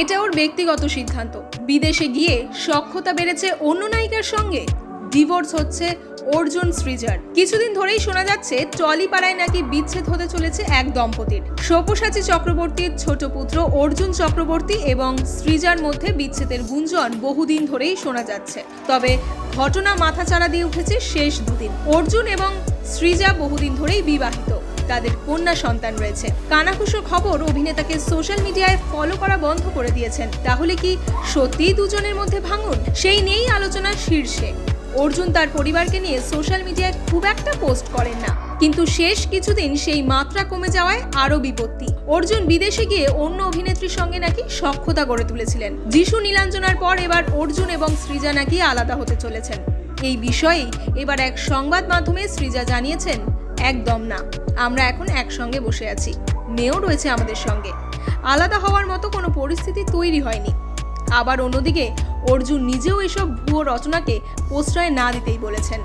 এটা ওর ব্যক্তিগত সিদ্ধান্ত। বিদেশে গিয়ে সক্ষতা বেড়েছে অন্য নায়িকার সঙ্গে। ডিভোর্স হচ্ছে অর্জুন সৃজার কিছুদিন ধরেই শোনা যাচ্ছে, টলিপাড়ায় নাকি বিচ্ছেদ হতে চলেছে এক দম্পতির। সব্যসাচী চক্রবর্তীর ছোট পুত্র অর্জুন চক্রবর্তী এবং সৃজার মধ্যে বিচ্ছেদের গুঞ্জন বহুদিন ধরেই শোনা যাচ্ছে। তবে ঘটনা মাথাচাড়া দিয়ে উঠেছে শেষ দুদিন। অর্জুন এবং সৃজা বহুদিন ধরেই বিবাহিত। তাদের কন্যা সন্তান রয়েছে। কানাকুশো খবর অভিনেতাকে সোশ্যাল মিডিয়ায় ফলো করা বন্ধ করে দিয়েছেন। তাহলে কি সত্যিই দুজনের মধ্যে ভাঙন? সেই নিয়েই আলোচনার শীর্ষে। অর্জুন তার পরিবারকে নিয়ে সোশ্যাল মিডিয়ায় খুব একটা পোস্ট করেন না। কিন্তু শেষ কিছুদিন সেই মাত্রা কমে যাওয়ায় আরও বিপত্তি। অর্জুন বিদেশে গিয়ে অন্য অভিনেত্রীর সঙ্গে নাকি সখ্যতা গড়ে তুলেছিলেন। যিশু নীলাঞ্জনার পর এবার অর্জুন এবং সৃজা নাকি আলাদা হতে চলেছেন। এই বিষয়েই এবার এক সংবাদ মাধ্যমে সৃজা জানিয়েছেন একদম না। আমরা এখন একসঙ্গে বসে আছি। মেয়েও রয়েছে আমাদের সঙ্গে। আলাদা হওয়ার মতো কোনো পরিস্থিতি তৈরি হয়নি। আবার অন্যদিকে অর্জুন নিজেও এসব ভুয়ো রচনাকে প্রশ্রয় না দিতেই বলেছেন।